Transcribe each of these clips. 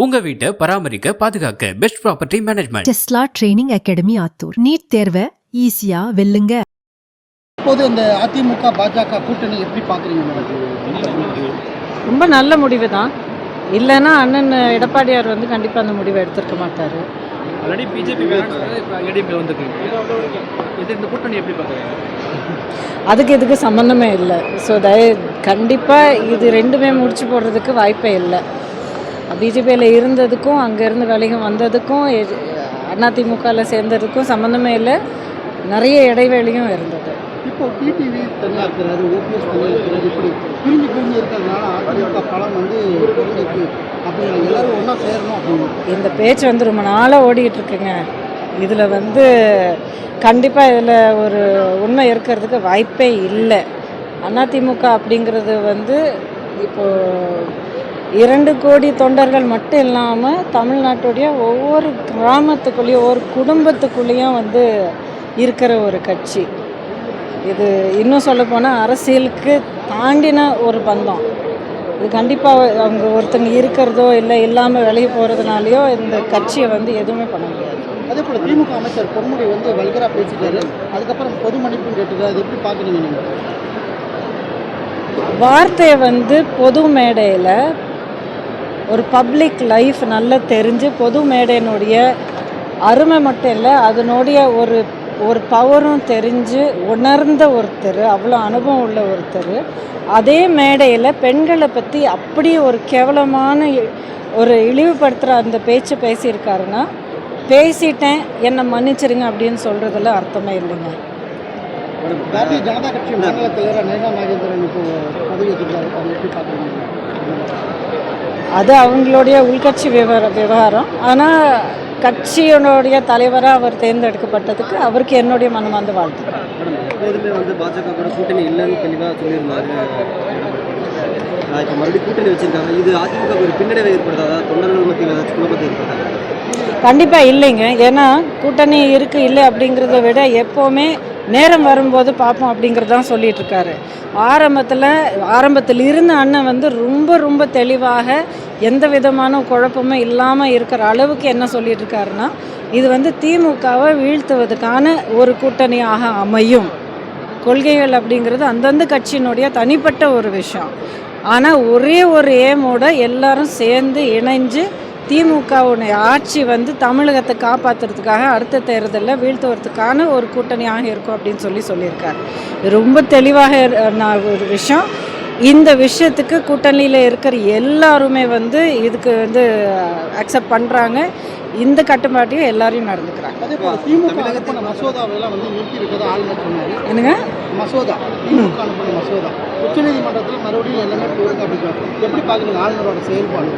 உங்க வீட்டை பராமரிக்க பாதுகாக்க best property management Tesla training academy Attur. NEET தேர்வை ஈஸியா வெல்லுங்க. இப்போது இந்த அதிமுக பாஜக கூட்டணி எப்படி பார்க்குறீங்க மேடம்? ரொம்ப நல்ல முடிவு தான் இல்லைன்னா அண்ணன் எடப்பாடியார் வந்து கண்டிப்பாக அந்த முடிவை எடுத்திருக்க மாட்டார். ஆல்ரெடி பிஜேபி வேணாம் இப்போ ஏடிஎம்கே வந்துருக்கு இது இந்த கூட்டணி எப்படி பார்க்குறீங்க? அதுக்கு இதுக்கு சம்மந்தமே இல்லை. ஸோ தய கண்டிப்பாக இது ரெண்டுமே முடிச்சு போடுறதுக்கு வாய்ப்பே இல்லை. பிஜேபியில் இருந்ததுக்கும் அங்கேருந்து விலகி வந்ததுக்கும் அதிமுகவில் சேர்ந்ததுக்கும் சம்மந்தமே இல்லை. நிறைய இடைவெளியும் இருந்தது. இப்போ டிடிவி தனியாக இருக்கிறாரு ஓபிஎஸ் தனியாக இருக்கிறாரு இப்படி பிரிஞ்சு பிரிஞ்சு இருக்கிறதுனால அதிமுக பலம் வந்து குறைஞ்சிருக்கு. அப்படிங்கிற எல்லாரும் ஒன்றா சேரணும் அப்படின்னு. இந்த பேச்சு வந்து ரொம்ப நாளாக ஓடிக்கிட்டு இருக்குங்க. இதில் வந்து கண்டிப்பாக இதில் ஒரு உண்மை இருக்கிறதுக்கு வாய்ப்பே இல்லை. அதிமுக அப்படிங்கிறது வந்து இப்போது இரண்டு கோடி தொண்டர்கள் மட்டும் இல்லாமல் தமிழ்நாட்டுடைய ஒவ்வொரு கிராமத்துக்குள்ளேயும் ஒவ்வொரு குடும்பத்துக்குள்ளேயும் வந்து இருக்கிற ஒரு கட்சி. இது இன்னும் சொல்லப்போனால் அரசியலுக்கு தாண்டின ஒரு பந்தம். இது கண்டிப்பாக அவங்க ஒருத்தங்க இருக்கிறதோ இல்லை இல்லாமல் விலகி போகிறதுனாலையோ இந்த கட்சியை வந்து எதுவுமே பண்ண முடியாது. அதே போல் திமுக அமைச்சர் பொன்முடி வந்து வல்கரா பேசிட்டாரு. அதுக்கப்புறம் பொது மன்னிப்பும் கேட்டுருக்காரு அது எப்படி பார்க்குறீங்க நீங்கள் வார்த்தையை வந்து பொது மேடையில் ஒரு பப்ளிக் லைஃப் நல்லா தெரிஞ்சு பொது மேடையினுடைய அருமை மட்டும் இல்லை அதனுடைய ஒரு ஒரு பவரும் தெரிஞ்சு உணர்ந்த ஒருத்தர் அவ்வளோ அனுபவம் உள்ள ஒருத்தர். அதே மேடையில் பெண்களை பற்றி அப்படி ஒரு கேவலமான இ- ஒரு இழிவுபடுத்துகிற அந்த பேச்சு பேசியிருக்காருன்னா பேசிட்டேன் என்னை மன்னிச்சிருங்க அப்படின்னு சொல்கிறதுல அர்த்தமே இல்லைங்க. பாரதிய ஜனதா கட்சி மாநில தலைவர் நேகா நாகேந்திரன் இப்போ பதவி அது அவங்களுடைய உள்கட்சி விவகார விவகாரம். ஆனால் கட்சியினுடைய தலைவராக அவர் தேர்ந்தெடுக்கப்பட்டதுக்கு அவருக்கு என்னுடைய மனமார்ந்த வாழ்த்து. மேடம் எப்போதுமே வந்து பாஜக கூட கூட்டணி இல்லைன்னு தெளிவாக சொல்லியிருந்தாரு. இப்போ மறுபடியும் கூட்டணி வச்சிருக்காங்க. இது அதிமுக ஒரு பின்னடைவை ஏற்படுத்தாதா? தொண்டர்கள் மத்தியில் ஏதாச்சும் குழப்பத்தை ஏற்படுத்தாதா? கண்டிப்பாக இல்லைங்க. ஏன்னா கூட்டணி இருக்குது இல்லை அப்படிங்கிறத விட எப்போவுமே நேரம் வரும்போது பார்ப்போம் அப்படிங்கிறதான் சொல்லிட்டு இருக்காரு ஆரம்பத்தில் ஆரம்பத்தில் இருந்த அண்ணன் வந்து ரொம்ப ரொம்ப தெளிவாக எந்த விதமான குழப்பமும் இல்லாமல் இருக்கிற அளவுக்கு என்ன சொல்லிட்டு இருக்காருன்னா இது வந்து திமுகவை வீழ்த்துவதற்கான ஒரு கூட்டணியாக அமையும். கொள்கைகள் அப்படிங்கிறது அந்தந்த கட்சியினுடைய தனிப்பட்ட ஒரு விஷயம். ஆனால் ஒரே ஒரு ஏமோட எல்லாரும் சேர்ந்து இணைஞ்சு திமுகவுடைய ஆட்சி வந்து தமிழகத்தை காப்பாற்றுறதுக்காக அடுத்த தேர்தலில் வீழ்த்துவதற்கான ஒரு கூட்டணியாக இருக்கும் அப்படின்னு சொல்லி சொல்லியிருக்காரு. ரொம்ப தெளிவாக நான் ஒரு விஷயம். இந்த விஷயத்துக்கு கூட்டணியில் இருக்கிற எல்லாருமே வந்து இதுக்கு வந்து அக்செப்ட் பண்ணுறாங்க இந்த கட்டுப்பாட்டையும் எல்லாரையும் நடந்துக்கிறாங்க. என்னங்க? மசோதா. மசோதா. உச்சநீதிமன்றத்தில் மறுபடியும் எல்லாமே போடுங்க அப்படிங்கிறாங்க எப்படி பார்க்குறீங்க ஆளுநரோட செயல்பாடு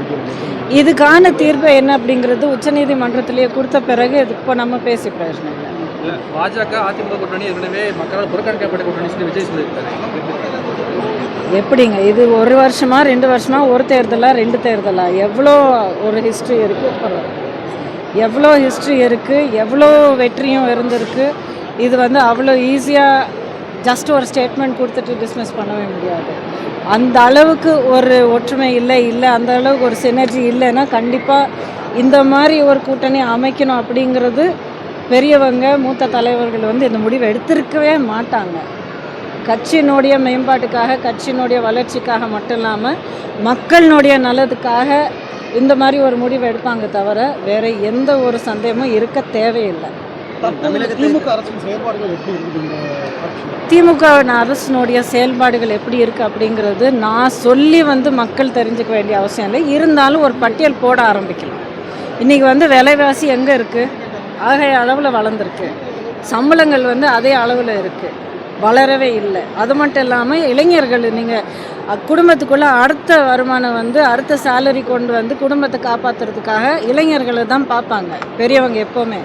இதுக்கான தீர்ப்பு என்ன அப்படிங்கிறது உச்சநீதிமன்றத்திலேயே கொடுத்த பிறகு இது இப்போ நம்ம பேசி பிரயோஜனம் இல்லை. இல்லை பாஜக அதிமுக கூட்டணி ஏற்கனவே மக்களால் புறக்கணிக்கப்பட்ட கூட்டணி சொல்லி விஜய் சொல்லியிருக்காரு. எப்படிங்க? இது ஒரு வருஷமா ரெண்டு வருஷமா ஒரு தேர்தலா ரெண்டு தேர்தலா? எவ்வளோ ஒரு ஹிஸ்ட்ரி இருக்குது எவ்வளோ ஹிஸ்ட்ரி இருக்குது எவ்வளோ வெற்றியும் இருந்திருக்கு. இது வந்து அவ்வளோ ஈஸியாக ஜஸ்ட் ஒரு ஸ்டேட்மெண்ட் கொடுத்துட்டு டிஸ்மிஸ் பண்ணவே முடியாது. அந்த அளவுக்கு ஒரு ஒற்றுமை இல்லை இல்லை அந்த அளவுக்கு ஒரு சினர்ஜி இல்லைன்னா கண்டிப்பாக இந்த மாதிரி ஒரு கூட்டணி அமைக்கணும் அப்படிங்கிறது பெரியவங்க மூத்த தலைவர்கள் வந்து இந்த முடிவை எடுத்திருக்கவே மாட்டாங்க. கட்சியினுடைய மேம்பாட்டுக்காக கட்சியினுடைய வளர்ச்சிக்காக மட்டும் இல்லாமல் மக்களினுடைய நல்லதுக்காக இந்த மாதிரி ஒரு முடிவு எடுப்பாங்க தவிர வேற எந்த ஒரு சந்தேகமும் இருக்க தேவையில்லை. திமுக அரசின் செயல்பாடுகள் எப்படி இருக்குது இந்த ஆட்சியில்? திமுக அரசினுடைய செயல்பாடுகள் எப்படி இருக்குது அப்படிங்கிறது நான் சொல்லி வந்து மக்கள் தெரிஞ்சுக்க வேண்டிய அவசியம் இல்லை. இருந்தாலும் ஒரு பட்டியல் போட ஆரம்பிக்கலாம். இன்றைக்கி வந்து விலைவாசி எங்கே இருக்குது ஆகைய அளவில் வளர்ந்துருக்கு. சம்பளங்கள் வந்து அதே அளவில் இருக்குது வளரவே இல்லை. அது மட்டும் இல்லாமல் இளைஞர்கள் நீங்கள் குடும்பத்துக்குள்ளே அடுத்த வருமானம் வந்து அடுத்த சேலரி கொண்டு வந்து குடும்பத்தை காப்பாற்றுறதுக்காக இளைஞர்களை தான் பார்ப்பாங்க. பெரியவங்க எப்போவுமே.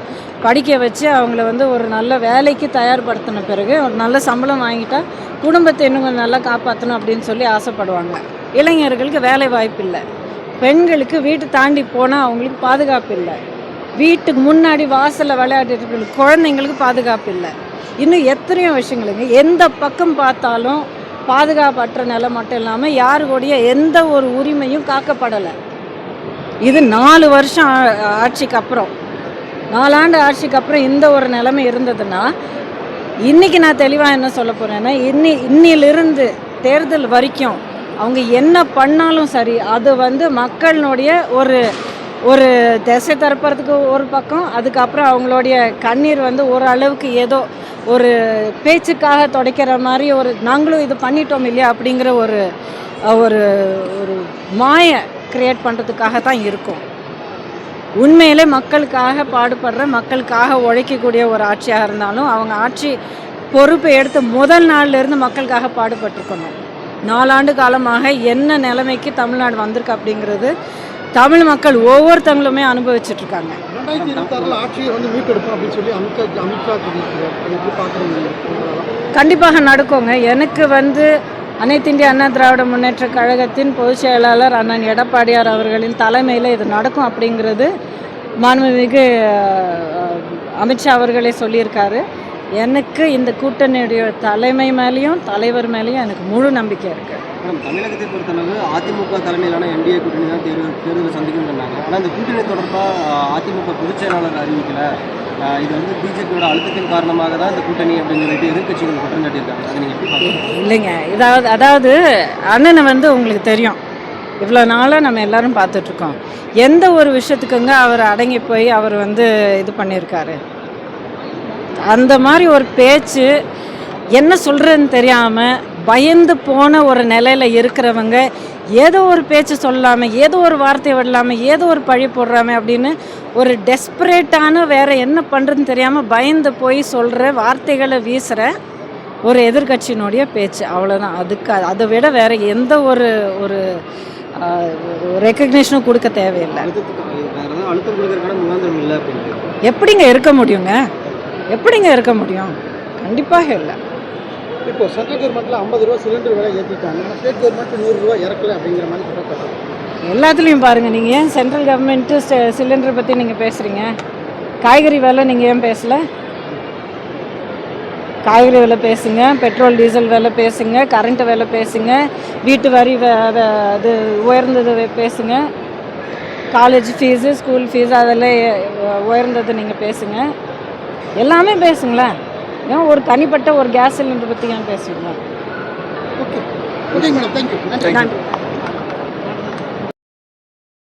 படிக்க வச்சு அவங்கள வந்து ஒரு நல்ல வேலைக்கு தயார்படுத்தின பிறகு ஒரு நல்ல சம்பளம் வாங்கிட்டா குடும்பத்தை இன்னும் கொஞ்சம் நல்லா காப்பாற்றணும் அப்படின்னு சொல்லி ஆசைப்படுவாங்க. இளைஞர்களுக்கு வேலை வாய்ப்பு இல்லை. பெண்களுக்கு வீட்டு தாண்டி போனால் அவங்களுக்கு பாதுகாப்பு இல்லை. வீட்டுக்கு முன்னாடி வாசலில் விளையாடிட்டு இருக்கிற குழந்தைங்களுக்கு பாதுகாப்பு இல்லை. இன்னும் எத்தனையோ விஷயங்களுங்க எந்த பக்கம் பார்த்தாலும் பாதுகாப்பற்ற நிலை மட்டும் இல்லாமல் யாருடைய எந்த ஒரு உரிமையும் காக்கப்படலை. இது நாலு வருஷம் ஆ- ஆட்சிக்கு அப்புறம். நாலாண்டு ஆட்சிக்கு அப்புறம் இந்த ஒரு நிலைமை இருந்ததுன்னா இன்றைக்கி நான் தெளிவாக என்ன சொல்ல போகிறேன்னா இன்னி இன்னிலிருந்து தேர்தல் வரைக்கும் அவங்க என்ன பண்ணாலும் சரி அது வந்து மக்களினுடைய ஒரு ஒரு திசை தரப்புறதுக்கு ஒரு பக்கம் அதுக்கப்புறம் அவங்களுடைய கண்ணீர் வந்து ஒரு அளவுக்கு ஏதோ ஒரு பேச்சுக்காக துடைக்கிற மாதிரி ஒரு நாங்களும் இது பண்ணிட்டோம் இல்லையா அப்படிங்கிற ஒரு ஒரு ஒரு மாய கிரியேட் பண்ணுறதுக்காக தான் இருக்கும். உண்மையிலே மக்களுக்காக பாடுபடுற மக்களுக்காக உழைக்கக்கூடிய ஒரு ஆட்சியாக இருந்தாலும் அவங்க ஆட்சி பொறுப்பை எடுத்து முதல் நாள்லேருந்து மக்களுக்காக பாடுபட்டிருக்கணும். நாலாண்டு காலமாக என்ன நிலைமைக்கு தமிழ்நாடு வந்திருக்கு அப்படிங்கிறது தமிழ் மக்கள் ஒவ்வொருத்தங்களுமே அனுபவிச்சுட்டு இருக்காங்க கண்டிப்பாக நடக்குங்க. எனக்கு வந்து அனைத்து இந்திய அண்ணா திராவிட முன்னேற்ற கழகத்தின் பொதுச் செயலாளர் அண்ணன் எடப்பாடியார் அவர்களின் தலைமையில் இது நடக்கும் அப்படிங்கிறது மாண்புமிகு அமித்ஷா அவர்களே சொல்லியிருக்காரு. எனக்கு இந்த கூட்டணியுடைய தலைமை மேலேயும் தலைவர் மேலேயும் எனக்கு முழு நம்பிக்கை இருக்குது மேடம் தமிழகத்தை பொறுத்தளவு அதிமுக தலைமையிலான என்டிஏ கூட்டணி தான் தேர்தல் தேர்தலை சந்திக்கும் சொன்னாங்க. ஆனால் இந்த கூட்டணி தொடர்பாக அதிமுக பொதுச் செயலாளர் அறிவிக்கல. இது வந்து பிஜேபியோட அழுத்தத்தின் காரணமாக தான் இந்த கூட்டணி அப்படின்னு சொல்லிட்டு எதிர்க்கட்சிகள் குற்றம் சாட்டியிருக்காங்க. அதை நீங்கள் எப்படி பார்க்குறீங்க? இல்லைங்க. இதாவது அதாவது அண்ணனை வந்து உங்களுக்கு தெரியும். இவ்வளோ நாளாக நம்ம எல்லாரும் பார்த்துட்ருக்கோம் எந்த ஒரு விஷயத்துக்குங்க அவர் அடங்கி போய் அவர் வந்து இது பண்ணியிருக்காரு? அந்த மாதிரி ஒரு பேச்சு என்ன சொல்கிறதுன்னு தெரியாமல் பயந்து போன ஒரு நிலையில் இருக்கிறவங்க ஏதோ ஒரு பேச்சு சொல்லாமல் ஏதோ ஒரு வார்த்தை விடலாமல் ஏதோ ஒரு பழி போடுறாம அப்படின்னு ஒரு டெஸ்பரேட்டான வேற என்ன பண்ணுறதுன்னு தெரியாமல் பயந்து போய் சொல்கிற வார்த்தைகளை வீசுகிற ஒரு எதிர்க்கட்சியினுடைய பேச்சு. அவ்வளோதான் அதுக்கு அதை விட வேற எந்த ஒரு ஒரு ரெக்கக்னேஷனும் கொடுக்க தேவையில்லை. எப்படிங்க இருக்க முடியுங்க? எப்படிங்க இருக்க முடியும்? கண்டிப்பாக இல்லை. இப்போ சென்ட்ரல் கவர்மெண்ட்டில் ஐம்பது ரூபா சிலிண்டர் விலை ஏற்றிட்டாங்க ஸ்டேட் கவர்மெண்ட் நூறுரூவா இறக்கல அப்படிங்கிற மாதிரி குற்றச்சாட்டு எல்லாத்துலேயும் பாருங்கள் நீங்கள் ஏன் சென்ட்ரல் கவர்மெண்ட்டு சிலிண்டர் பற்றி நீங்கள் பேசுகிறீங்க காய்கறி விலை நீங்கள் ஏன் பேசல? காய்கறி விலை பேசுங்க பெட்ரோல் டீசல் விலை பேசுங்க கரண்ட் விலை பேசுங்க வீட்டு வரி அது உயர்ந்தது பேசுங்க. காலேஜ் ஃபீஸு ஸ்கூல் ஃபீஸ் அதெல்லாம் உயர்ந்தது நீங்கள் பேசுங்க. எல்லாமே பேசுங்களேன். ஏன் ஒரு தனிப்பட்ட ஒரு கேஸ் சிலிண்டர் பற்றி ஏன் பேசுவீங்க ஓகே ஓகே மேடம் தேங்க்யூ நன்றி.